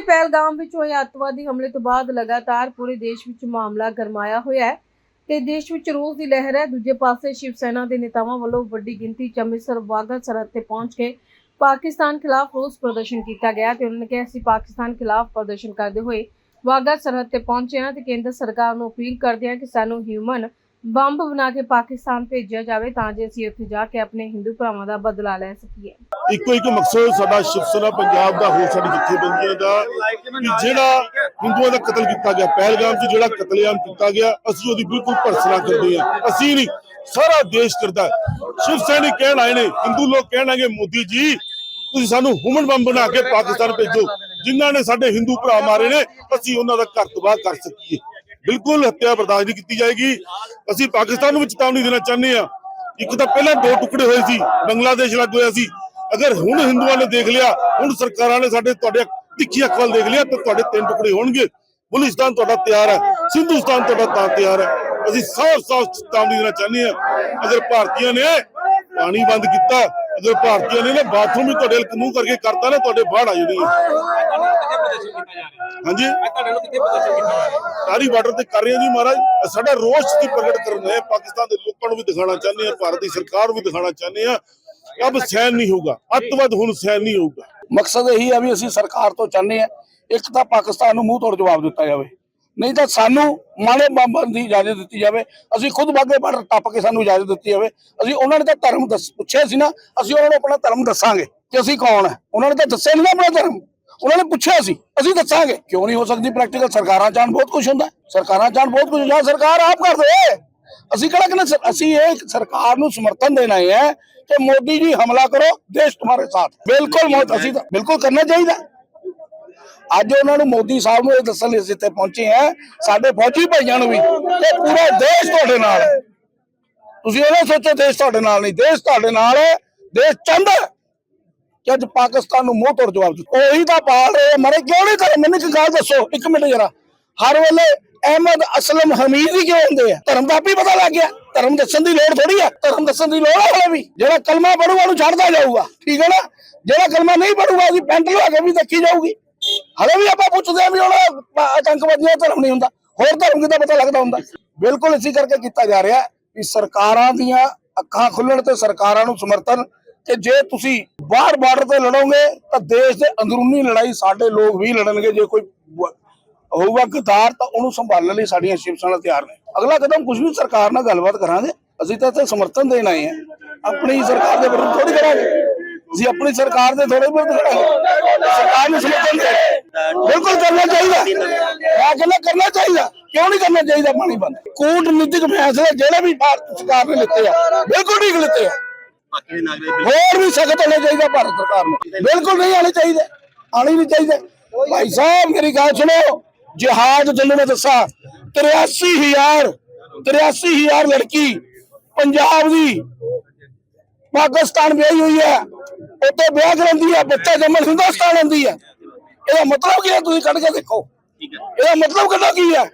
ਪਹਿਲਗਾਮ ਵਿੱਚ ਹੋਏ ਅੱਤਵਾਦੀ ਹਮਲੇ ਤੋਂ ਬਾਅਦ ਲਗਾਤਾਰ ਪੂਰੇ ਦੇਸ਼ ਵਿੱਚ ਮਾਮਲਾ ਗਰਮਾਇਆ ਹੋਇਆ ਹੈ ਤੇ ਦੇਸ਼ ਵਿੱਚ ਰੋਸ ਦੀ ਲਹਿਰ ਹੈ। ਦੂਜੇ ਪਾਸੇ ਸ਼ਿਵ ਸੈਨਾ ਦੇ ਨੇਤਾਵਾਂ ਵੱਲੋਂ ਵੱਡੀ ਗਿਣਤੀ 'ਚ ਅੰਮ੍ਰਿਤਸਰ ਵਾਹਗਾ ਸਰਹੱਦ ਤੇ ਪਹੁੰਚ ਕੇ ਪਾਕਿਸਤਾਨ ਖਿਲਾਫ ਰੋਸ ਪ੍ਰਦਰਸ਼ਨ ਕੀਤਾ ਗਿਆ ਤੇ ਉਹਨਾਂ ਨੇ ਕਿਹਾ ਅਸੀਂ ਪਾਕਿਸਤਾਨ ਖਿਲਾਫ ਪ੍ਰਦਰਸ਼ਨ ਕਰਦੇ ਹੋਏ ਵਾਹਗਾ ਸਰਹੱਦ ਤੇ ਪਹੁੰਚੇ ਹਾਂ ਤੇ ਕੇਂਦਰ ਸਰਕਾਰ ਨੂੰ ਅਪੀਲ ਕਰਦੇ ਹਾਂ ਕਿ ਸਾਨੂੰ ਹਿਊਮਨ ਬੰਬ ਬਣਾ ਕੇ ਪਾਕਿਸਤਾਨ ਭੇਜਿਆ ਜਾਵੇ ਤਾਂ ਜੋ ਅਸੀਂ ਉੱਥੇ ਜਾ ਕੇ ਆਪਣੇ ਹਿੰਦੂ ਭਰਾਵਾਂ ਦਾ ਬਦਲਾ ਲੈ ਸਕੀਏ। ਇੱਕੋ ਇੱਕ ਮਕਸਦ ਸਾਡਾ ਸ਼ਿਵ ਸੈਨਾ ਪੰਜਾਬ ਦਾ ਹੋਰ ਸਾਡੀ ਜਥੇਬੰਦੀਆਂ ਦਾ ਕਿ ਜਿਹੜਾ ਹਿੰਦੂਆਂ ਦਾ ਕਤਲ ਕੀਤਾ ਗਿਆ, ਪਹਿਲਗਾਮ 'ਚ ਜਿਹੜਾ ਕਤਲੇਆਮ ਕੀਤਾ ਗਿਆ, ਅਸੀਂ ਉਹਦੀ ਬਿਲਕੁਲ ਭਰਸਨਾ ਕਰਦੇ ਹਾਂ। ਅਸੀਂ ਨਹੀਂ, ਸਾਰਾ ਦੇਸ਼ ਕਰਦਾ ਸ਼ਿਵ ਸੈਨਿਕ ਕਹਿਣ ਆਏ ਨੇ, ਹਿੰਦੂ ਲੋਕ ਕਹਿਣ ਮੋਦੀ ਜੀ, ਤੁਸੀਂ ਸਾਨੂੰ ਹੁਮਨ ਬੰਬ ਬਣਾ ਕੇ ਪਾਕਿਸਤਾਨ ਭੇਜੋ। ਜਿਨ੍ਹਾਂ ਨੇ ਸਾਡੇ ਹਿੰਦੂ ਭਰਾ ਮਾਰੇ ਨੇ, ਅਸੀਂ ਉਹਨਾਂ ਦਾ ਘਰ ਤਬਾਹ ਕਰ ਸਕੀਏ। ਬਿਲਕੁਲ ਹੱਤਿਆ ਬਰਦਾਸ਼ਤ ਨਹੀਂ ਕੀਤੀ ਜਾਏਗੀ। ਅਸੀਂ ਪਾਕਿਸਤਾਨ ਨੂੰ ਚੇਤਾਵਨੀ ਦੇਣਾ ਚਾਹੁੰਦੇ ਆ ਇੱਕ ਤਾਂ ਪਹਿਲਾਂ ਦੋ ਟੁਕੜੇ ਹੋਏ ਸੀ, ਬੰਗਲਾਦੇਸ਼ ਲੱਗ ਹੋਇਆ ਸੀ। ਅਗਰ ਹੁਣ ਹਿੰਦੂਆਂ ਨੇ ਦੇਖ ਲਿਆ, ਹੁਣ ਸਰਕਾਰਾਂ ਨੇ ਸਾਡੇ ਤੁਹਾਡੇ ਤਿੱਖੀ ਅੱਖ ਵੱਲ ਦੇਖ ਲਿਆ ਤਾਂ ਤੁਹਾਡੇ ਤਿੰਨ ਟੁਕੜੇ ਹੋਣਗੇ। ਬਲੂਚਿਸਤਾਨ ਤੁਹਾਡਾ ਤਿਆਰ ਹੈ ਸਿੰਧੂਸਤਾਨ ਤੁਹਾਡਾ ਤਾਂ ਤਿਆਰ ਹੈ। ਅਸੀਂ ਸਾਫ਼ ਸਾਫ਼ ਚੇਤਾਵਨੀ ਦੇਣਾ ਚਾਹੁੰਦੇ ਆ ਅਗਰ ਭਾਰਤੀਆਂ ਨੇ ਪਾਣੀ ਬੰਦ ਕੀਤਾ, ਅਗਰ ਭਾਰਤੀਆਂ ਨੇ ਨਾ ਬਾਥਰੂਮ ਵੀ ਤੁਹਾਡੇ ਵੱਲ ਮੂੰਹ ਕਰਕੇ ਕਰਤਾ ਨਾ, ਤੁਹਾਡੇ ਬਾੜ ਆ ਜਾਣੀ ਹਾਂਜੀ? ਤਾਰੀ ਬਾਰਡਰ ਤੇ ਕਰ ਰਹੇ ਜੀ ਮਹਾਰਾਜ। ਸਾਡਾ ਰੋਸ਼ ਦੀ ਪ੍ਰਗਟ ਕਰਨ ਹੈ ਪਾਕਿਸਤਾਨ ਦੇ ਲੋਕਾਂ ਨੂੰ ਵੀ ਦਿਖਾਣਾ ਚਾਹੁੰਦੇ ਆ ਭਾਰਤ ਦੀ ਸਰਕਾਰ ਨੂੰ ਵੀ ਦਿਖਾਣਾ ਚਾਹੁੰਦੇ ਆ ਅਬ ਸਹਿਨ ਨਹੀਂ ਹੋਊਗਾ ਅੱਤਵਾਦ ਹੁਣ ਸਹਿਨ ਨਹੀਂ ਹੋਊਗਾ ਮਕਸਦ ਇਹੀ ਹੈ ਵੀ ਅਸੀਂ ਸਰਕਾਰ ਤੋਂ ਚਾਹੁੰਦੇ ਆ ਇੱਕ ਤਾਂ ਪਾਕਿਸਤਾਨ ਨੂੰ ਮੂੰਹ ਤੋੜ ਜਵਾਬ ਦਿੱਤਾ ਜਾਵੇ ਨਹੀਂ ਤਾਂ ਸਾਨੂੰ ਮਾੜੇ ਬੰਬਨ ਦੀ ਇਜਾਜ਼ਤ ਦਿੱਤੀ ਜਾਵੇ ਅਸੀਂ ਖੁਦ ਬਾਗੇ ਬਾਰਡਰ ਟੱਪ ਕੇ ਸਾਨੂੰ ਇਜਾਜ਼ਤ ਦਿੱਤੀ ਜਾਵੇ ਅਸੀਂ ਉਹਨਾਂ ਨੇ ਤਾਂ ਧਰਮ ਦੱਸ ਪੁੱਛਿਆ ਸੀ ਨਾ ਅਸੀਂ ਉਹਨਾਂ ਨੂੰ ਆਪਣਾ ਧਰਮ ਦੱਸਾਂਗੇ ਕਿ ਅਸੀਂ ਕੌਣ ਹੈ ਉਹਨਾਂ ਨੇ ਤਾਂ ਦੱਸਿਆ ਨਹੀਂ ਨਾ ਆਪਣਾ ਧਰਮ ਉਹਨਾਂ ਨੇ ਪੁੱਛਿਆ ਸੀ ਅਸੀਂ ਦੱਸਾਂਗੇ ਕਿਉਂ ਨਹੀਂ ਹੋ ਸਕਦੀ ਪ੍ਰੈਕਟੀਕਲ ਸਰਕਾਰਾਂ ਚਾਹਣ ਬਹੁਤ ਕੁਝ ਹੁੰਦਾ ਸਰਕਾਰਾਂ ਚਾਹਣ ਬਹੁਤ ਕੁਝ ਹੁੰਦਾ ਸਰਕਾਰ ਆਪ ਕਰਦੇ ਅਸੀਂ ਕਿਹੜਾ ਕਹਿੰਦੇ ਅਸੀਂ ਇਹ ਸਰਕਾਰ ਨੂੰ ਸਮਰਥਨ ਦੇਣਾ ਹੈ ਕਿ ਮੋਦੀ ਜੀ ਹਮਲਾ ਕਰੋ ਦੇਸ਼ ਤੁਹਾਡੇ ਸਾਥ। ਬਿਲਕੁਲ ਮੋਦ ਅਸੀਂ ਤਾਂ ਬਿਲਕੁਲ ਕਰਨਾ ਚਾਹੀਦਾ। ਅੱਜ ਉਹਨਾਂ ਨੂੰ ਮੋਦੀ ਸਾਹਿਬ ਨੂੰ ਇਹ ਦੱਸਣ ਲਈ ਅਸੀਂ ਇੱਥੇ ਪਹੁੰਚੇ ਆ ਸਾਡੇ ਫੌਜੀ ਭਾਈਆਂ ਨੂੰ ਵੀ ਕਿ ਪੂਰਾ ਦੇਸ਼ ਤੁਹਾਡੇ ਨਾਲ। ਹੈ ਤੁਸੀਂ ਇਹ ਨਾ ਸੋਚੋ ਦੇਸ਼ ਤੁਹਾਡੇ ਨਾਲ ਨਹੀਂ ਦੇਸ਼ ਤੁਹਾਡੇ ਨਾਲ ਹੈ ਦੇਸ਼ ਚਾਹੁੰਦਾ ਹੈ। ਕਿ ਅੱਜ ਪਾਕਿਸਤਾਨ ਨੂੰ ਮੂੰਹ ਤੋੜ ਜਵਾਬ ਦਿੱਤਾ। ਉਹੀ ਤਾਂ ਪਾਲ ਰਹੇ ਮਰੇ ਕਿਉਂ ਨਹੀਂ ਕਰ ਮੈਨੂੰ ਇੱਕ ਗੱਲ ਦੱਸੋ ਇੱਕ ਮਿੰਟ ਜਰਾ। ਹਰ ਵੇਲੇ ਅਹਿਮਦ, ਅਸਲਮ, ਹਮੀਦ ਹੀ ਕਿਉਂ ਹੁੰਦੇ ਆ? ਧਰਮ ਦਾ ਆਪੇ ਪਤਾ ਲੱਗ ਗਿਆ। ਧਰਮ ਦੱਸਣ ਦੀ ਲੋੜ ਥੋੜੀ ਆ। ਧਰਮ ਦੱਸਣ ਦੀ ਲੋੜ ਹੈ ਵੀ। ਜਿਹੜਾ ਕਲਮਾ ਪੜੂਗਾ ਉਹਨੂੰ ਛੱਡਦਾ ਜਾਊਗਾ। ਠੀਕ ਹੈ ਨਾ? ਜਿਹੜਾ ਕਲਮਾ ਨਹੀਂ ਪੜੂਗਾ ਉਹਦੀ ਪੈਂਟ ਲਵਾ ਕੇ ਵੀ ਦੇਖੀ ਜਾਊਗੀ। ਹਲੇ ਵੀ ਆਪਾਂ ਪੁੱਛਦੇ ਆ ਵੀ ਹੁਣ ਆਤੰਕਵਾਦੀਆਂ ਧਰਮ ਨਹੀਂ ਹੁੰਦਾ। ਹੋਰ ਧਰਮ ਕਿਦਾ ਪਤਾ ਲੱਗਦਾ ਹੁੰਦਾ? ਬਿਲਕੁਲ ਇਸੇ ਕਰਕੇ ਕੀਤਾ ਜਾ ਰਿਹਾ ਕਿ ਸਰਕਾਰਾਂ ਦੀਆਂ ਅੱਖਾਂ ਖੁੱਲਣ ਤੇ ਸਰਕਾਰਾਂ ਨੂੰ ਸਮਰਥਨ ਕਿ ਜੇ ਤੁਸੀਂ ਬਾਹਰ ਬਾਰਡਰ ਤੇ ਲੜੋਗੇ ਤਾਂ ਦੇਸ਼ ਦੇ ਅੰਦਰੂਨੀ ਲੜਾਈ ਸਾਡੇ ਲੋਕ ਵੀ ਲੜਨਗੇ, ਜੇ ਕੋਈ ਹੋਊਗਾ ਗਦਾਰ ਤਾਂ ਉਹਨੂੰ ਸੰਭਾਲਣ ਲਈ ਸਾਡੀਆਂ ਸ਼ਿਵ ਸੈਨਾ ਤਿਆਰ ਨੇ। ਅਗਲਾ ਕਦਮ ਕੁਝ ਵੀ ਸਰਕਾਰ ਨਾਲ ਗੱਲਬਾਤ ਕਰਾਂਗੇ, ਅਸੀਂ ਤਾਂ ਇੱਥੇ ਸਮਰਥਨ ਦੇਣ ਆਏ ਹਾਂ। ਆਪਣੀ ਸਰਕਾਰ ਦੇ ਵਿਰੁੱਧ ਥੋੜੀ ਕਰਾਂਗੇ। ਅਸੀਂ ਆਪਣੀ ਸਰਕਾਰ ਦੇ ਥੋੜੇ ਵਿਰੁੱਧ ਕਰਾਂਗੇ ਸਰਕਾਰ ਨੂੰ ਸਮਰਥਨ ਦੇ ਬਿਲਕੁਲ ਕਰਨਾ ਚਾਹੀਦਾ। ਮੈਂ ਕਹਿੰਦਾ ਕਰਨਾ ਚਾਹੀਦਾ। ਕਿਉਂ ਨਹੀਂ ਕਰਨਾ ਚਾਹੀਦਾ? ਪਾਣੀ ਬੰਦ। ਕੂਟਨੀਤਿਕ ਫੈਸਲੇ ਜਿਹੜੇ ਵੀ ਭਾਰਤ ਸਰਕਾਰ ਨੇ ਲਿੱਤੇ ਆ, ਬਿਲਕੁਲ ਠੀਕ ਲਿੱਤੇ ਆ। ਹੋਰ ਵੀ ਸਖਤ ਹੋਣਾ ਚਾਹੀਦਾ ਭਾਰਤ ਸਰਕਾਰ ਨੂੰ। ਬਿਲਕੁਲ ਨਹੀਂ ਆਣੇ ਚਾਹੀਦੇ। ਆਣੀ ਨਹੀਂ ਚਾਹੀਦੇ। ਭਾਈ ਸਾਹਿਬ, ਮੇਰੀ ਗੱਲ ਸੁਣੋ। ਜਿਹਾਦ ਤੈਨੂੰ ਮੈਂ ਦੱਸਾਂ 83000 83000 ਲੜਕੀ ਪੰਜਾਬ ਦੀ ਪਾਕਿਸਤਾਨ ਵਿਆਹੀ ਹੋਈ ਹੈ। ਉੱਥੇ ਵਿਆਹ ਕਰਾਉਂਦੀ ਹੈ, ਬੱਚਾ ਜੰਮਣ ਹਿੰਦੁਸਤਾਨ ਆਉਂਦੀ ਹੈ। ਇਹਦਾ ਮਤਲਬ ਕੀ ਹੈ? ਤੁਸੀਂ ਕੱਢ ਕੇ ਦੇਖੋ। ਇਹਦਾ ਮਤਲਬ ਕਿਹਦਾ ਕੀ ਹੈ?